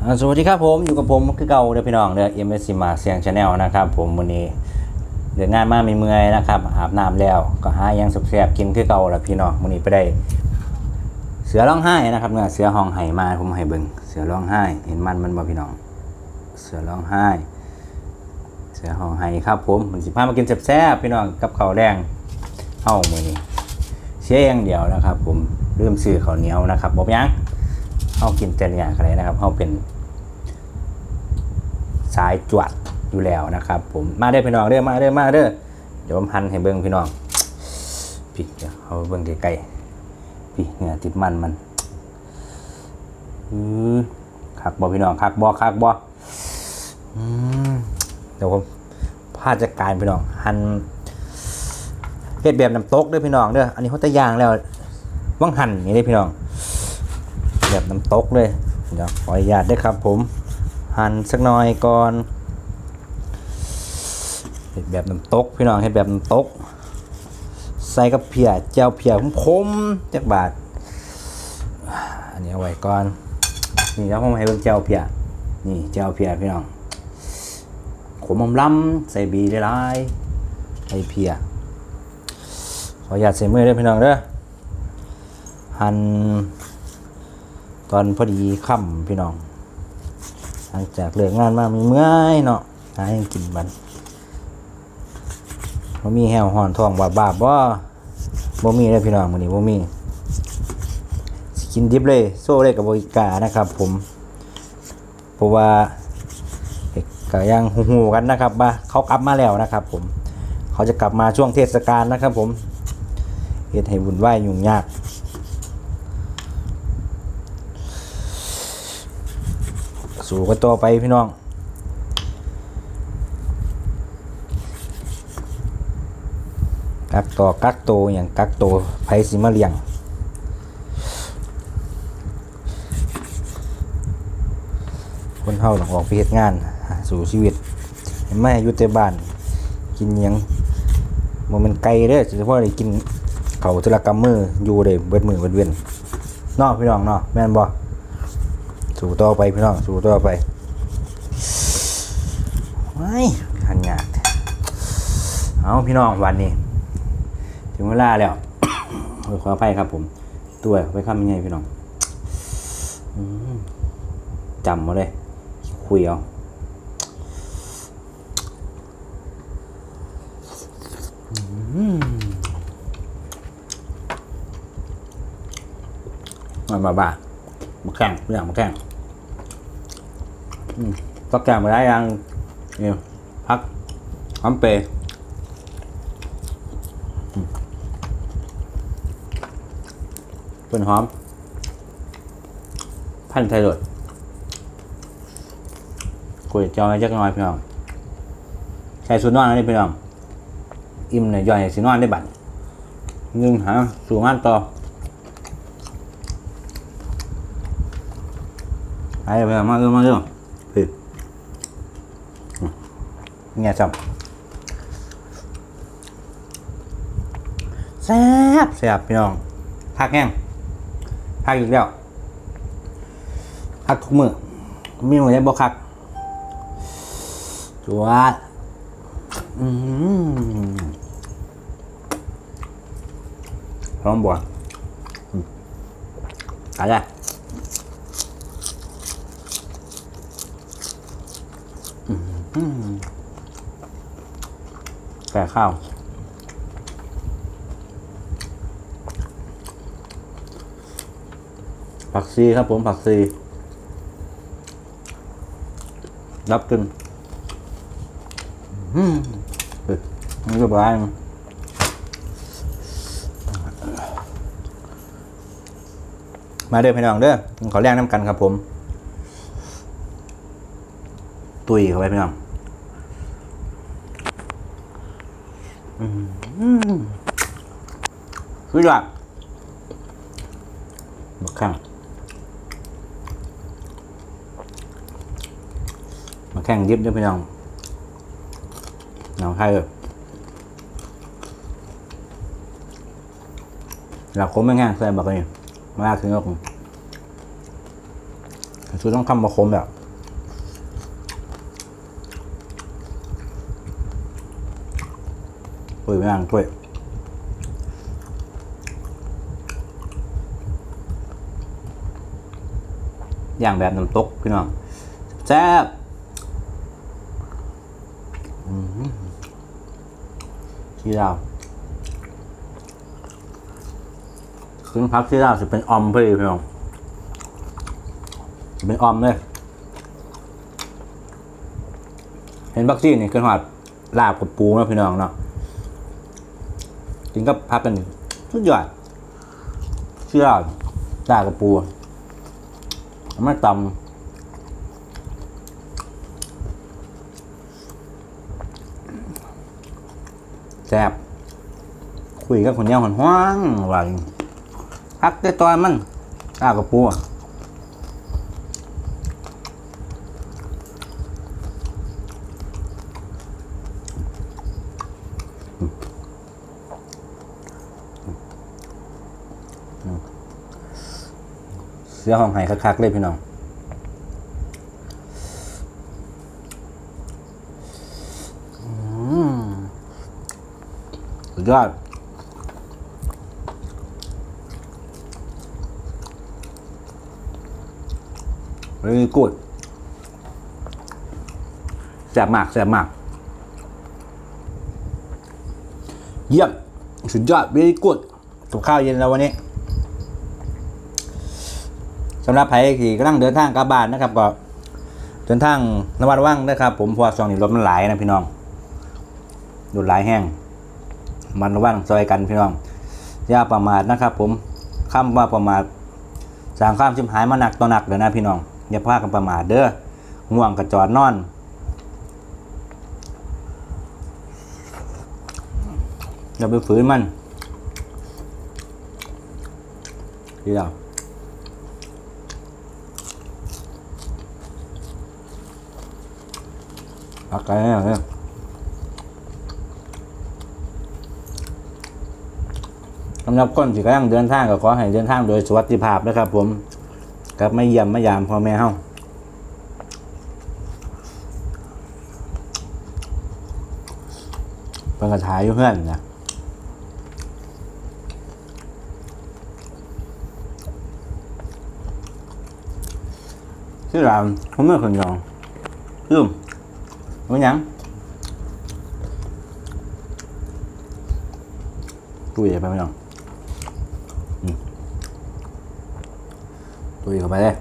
สวัสดีครับผมอยู่กับผมคือเก่าเด้อพี่น้องเด้อ MS มาเสียงชาแนลนะครับ ผมวันนี้เดือนงานมาไม่เมื่อยนะครับอาบน้ำแล้วก็หาหยังสุกแสบกินคือเก่าละพี่น้องวันนี้ไปได้ เสือร้องไห้นะครับเนี่ยเสือห้องไห้มาผมให้เบิงเสือร้องไห้ เห็นมันมันบ่พี่น้อง เสือร้องไห้ เสือห้องไห้ครับผมมันสิพามากินแซ่บๆพี่น้องกับข้าวแดงเฮ้ามือนี้เสียอย่างเดียวนะครับ ผมลืมซื้อข้าวเหนียวนะครับบ่เป็นหยัง เขากินแต่เนื้ออะไรนะครับเขาเป็น สายจวดอยู่แล้วนะครับ ผมมาเด้อพี่น้องเด้อมาเด้อมาเด้อเดี๋ยวผมพันให้เบิ้งพี่น้องพี่เดี๋ยวเอาเบิ้งใกล้ๆพี่เนื้อติดมันมันอือคักบอพี่น้องคักบอคักบออืมเดี๋ยวผมพาจัดการพี่น้องหั่นเฮ็ดแบบน้ำตกเด้อพี่น้องเด้ออันนี้เขาตะย่างแล้วว่างหั่นนี่เด้พี่น้อง แบบน้ำตกเลย เดี๋ยวขออนุญาตด้วยครับผม หั่นสักหน่อยก่อนเฮ็ดแบบน้ำตกพี่น้องเฮ็ดแบบน้ำตก ใส่กับเพียเจียวเพียคมๆจักบาท อันนี้เอาไว้ก่อน นี่แล้วผมให้เบิ่งเจียวเพียนี่เจียวเพียพี่น้องขมอมล้ำใส่บีได้หลายๆใส่เพียขออนุญาตใส่มือด้วยพี่น้องเด้อหั่น ตอนพอดีค่ำพี่น้อง หลังจากเลิกงานมามีเมื่อยเนาะหายังกินบันบ่มีแหวห่อนทองบาบาบบ่บ่มีเลยพี่น้องมื้อนี้บ่มีสกินดิบเลย โซ่เลยกับบริกานะครับ ผมเพราะว่าเก็ยังหูกันนะครับว่าเขากลับมาแล้วนะครับ ผม เขาจะกลับมาช่วงเทศกาลนะครับ ผมเฮ็ดให้วุ่นวายยุ่งยาก สู่กันต่อไปพี่น้องกักต่อกักโตวอย่างกักโตวไผสิมาเลี้ยงคนเฮาต้องออกไปเฮ็ดงาน สู่ชีวิตไม่อยู่แต่บ้าน กินยังบ่แมันไกลเด้อเฉพาะได้กินเขาวแตละกำมืออยู่ได้เบิดมือเบิดเว้นนาะพี่น้องเนาะแม่นบ่ สู่ต่อไปพี่น้องสู่ต่อไปไม่หันยากเอาพี่น้องวันนี้ ถึงเวลาแล้วขออภัยครับผม ตัวไปข้ามยังไงพี่น้องจำมาเลย คุยเอาอืมมาบ้าบ้ามาแข่งเรื่องมางมก็แข่ง มาได้ยังนี่พักหอมเปรย์อืมเป็นหอมพันไทยโดดกุยจอยจักน้อยพี่น้องใช้สูตรนอนนนี้พี่น้องอิ่มเนี่ยย่อยสินอนได้บัดเงินหาสู่งานต่อไปไปมาเออมาเออพี่ เงี้ยจับแซ่บแซ่บพี่น้องพักแห้งพักอีกแล้วพักทุกมือมีมือได้บ่คักจวดอืมพร้อมบ่อืมไปเลย แก่ข้าว ผักซีครับผมผักซีรับกินอืมเฮ้ยนี่ก็บานมาเด้อพี่น้องเด้อขอแรงน้ำกันครับผม ตุยเข้าไปพี่น้อง คือแบบบักข้างมาแข่งยิบด้วยพี่น้องน้องไทยเลยเราคมไม่ง่ายใส่บักนี่มาถึงก็คงคือต้องทำมาคมแบบ กล้วยไม่อ่างกล้วยอย่างแบบน้ำตกพี่น้องแซ่บอื้อหือที่ดาวซึ่งพักที่ดาวจะเป็นออมพี่พี่น้องเป็นออมเลย เห็นบักซี่นี่ขึ้นหอดลาบกับปูนะพี่น้องเนาะ กินก็พับกันสุดยอดเชื่อลากับปูเอามาตำแซ่บคุยกับคนเนี้ยคนห้างว่าอย่างพักได้ตอนมันลากับปู เสื้อห้องไห้คักๆเลยพี่น้องอืมสุดยอด very good แซ่บมากแซ่บมาก เยี่ยม สุดยอด very good กับข้าวเย็นแล้ววันนี้ สำหรับใครที่กำลังเดินทางกลับบ้านนะครับ ก็เดินทางนวัดว่างนะครับผมเพราะวกช่วงนี้รถมันหลายนะพี่น้องรถหลายแห้ง มันระว่างซอยกันพี่น้องอย่าประมาทนะครับ ผมคำว่าประมาทสางความชิมหายมาหนักต่อหนักเลยนะพี่น้องอย่าพลาดกันประมาทเด้อง่วงกระจอดนอนอย่าไปฝืนมันดีแล้ว พักไกลเนี่ยสำหรับคนที่กำลังเดินทางก็ขอให้เดินทางโดยสวัสดิภาพนะครับ ผมกับไม่เยี่ยมไม่ยามพ่อแม่เฮาเป็นกระถายอยู่เพื่อนนะชื่อรามผมไม่คนยองลืม มันยังตุยไปไหมน้องตุยเข้าไปเลย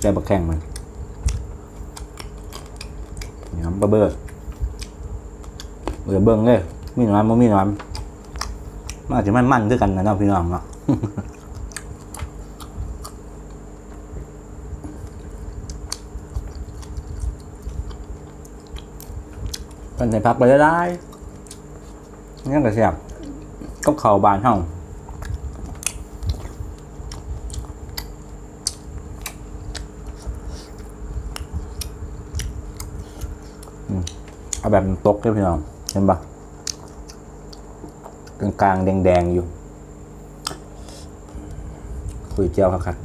แก่บักแข่งมันน้ำเบอร์เบอร์เบิ้งเลยมีน้ยมันมีน้ย มาจจะมันมันด้วยกันนะเนาะพี่น้องเนาะเป็นในพักไปได้ได้นี่ก็เสียบก็เข่าบานเท่าอืมเอาแบบตกด้วยพี่น้อง เห็นปะ กลางๆ แดงๆ อยู่ คุยเจียวครับ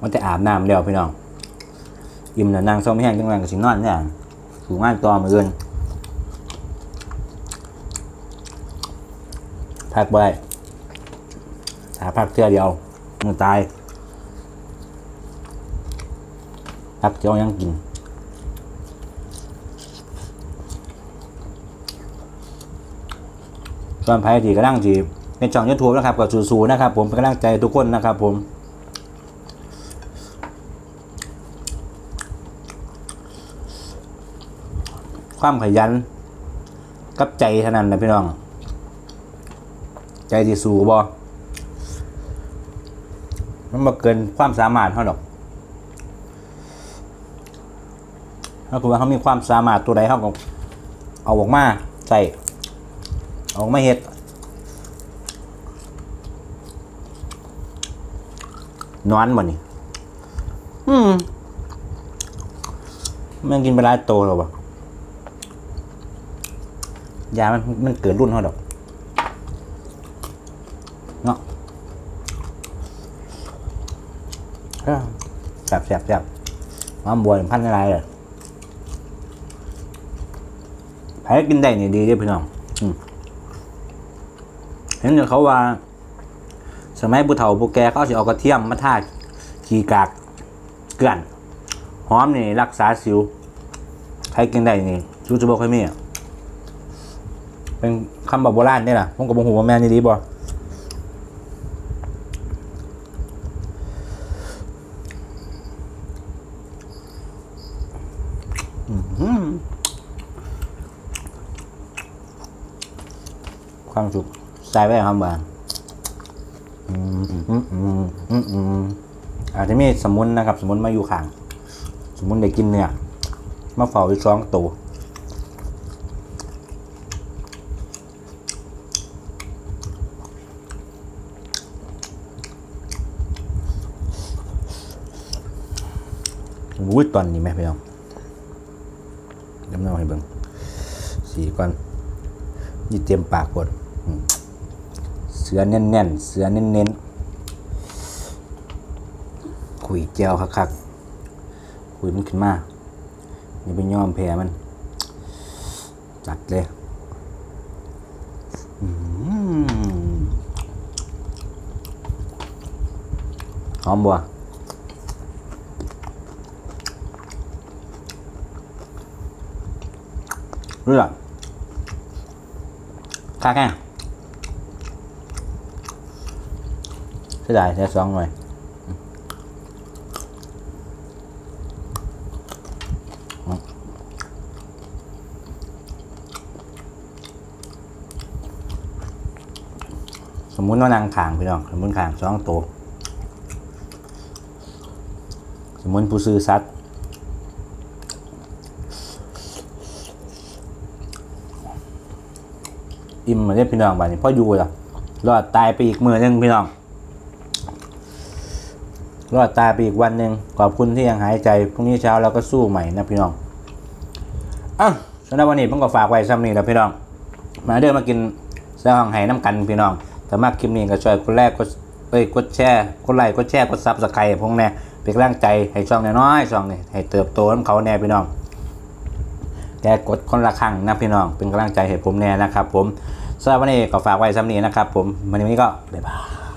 มันจะอาบน้ำแล้วพี่น้องยิ้มแล้วนางส้มแห้งจังแรงกับสินอนเนี่ยถูงานตอมาเอื่นพักไปถ้าพักเทื่อเดียวมันตาย พักเจ้ายังกินส่วนไพ่ที่กำลังจีในช่องยูทูบนะครับกับสูๆนะครับ ผมเป็นกำลังใจทุกคนนะครับ ผมความขยัน กับใจเท่านั้นนะพี่น้อง ใจที่สูบอมันมาเกินความสามารถเท่าดอก ถ้าคือว่าเขามีความสามารถตัวใดเขาก็เอาออกมาใส่เอาออกมาเฮ็ดนอนบ่นี่อืมมันกินไปหลายโตแล้ววะยามันมันเกิดรุ่นเขาดอกเนาะเอ้าแซ่บแซ่บแซ่บน้ำบัวพันอะไรเลย ใครกินได้เนี่ยดีด้วยพี่น้องเห็นเขาว่า สมัยบุเฒ่าบุแกเขาจะเอากระเทียมมาทาขี้กากเกลื่อนหอมนี่รักษาสิวใครกินได้นี่ชูจะบอกให้มียเป็นคำบอกโบราณนี่แหละผมกับบงหูว่าแม่นี่ดีบ่ ความสุขใส่ไว้คำว่าอืมอืมอืมอืมอืมอาจจะมีสมุนนะครับ สมุนมาอยู่ข้าง สมุนได้กินเนื้อมาเฝ้าอีกสองตัววุ้ยตอนนี้ไหมพี่น้องเดี๋ยวน้องให้เบิ่งสีก่อนนี่เตรียมปากกด สือแน่นๆ เสือเน้นๆคุยเจียวคักๆคุยมันขึ้นมาอย่าไปย่อมแพ้มัน จัดเลยอื้อหือหอมบัวรู้หรอคักแค่ สียดายแค่สองหน่วยสมมุติว่านางขางพี่น้องสมมุติขางสองตัวสมมุติผู้ซื้อสัตว์อิ่มมือนเด้พี่น้องบ้านนี้พ่ออยู่ล่ะรอดตายไปอีกมือนึงพี่น้อง รอดตายไปอีกวันหนึ่งขอบคุณที่ยังหายใจพรุ่งนี้เช้าเราก็สู้ใหม่นะพี่น้องอะสำหรับวันนี้ผมก็ฝากไว้ซ้ำนี้แล้วพี่น้อง มาเดินมากินเสื้อห้องไห้น้ำกันพี่น้อง แต่มากคลิปนี้ก็ช่วยกดแรกกดเอ้ยกดแชร์กดไลค์กดแชร์กดซับสไครต์พวกแน่เป็นกำลังใจให้ช่องน้อยๆช่องนี้ให้เติบโตน้ำเขาแน่พี่น้องแกกดคนละครั้งนะพี่น้องเป็นกำลังใจให้ผมแน่นะครับ ผมสำหรับวันนี้ก็ฝากไว้ซ้ำนี้นะครับ ผมวันนี้ก็บ๊ายบาย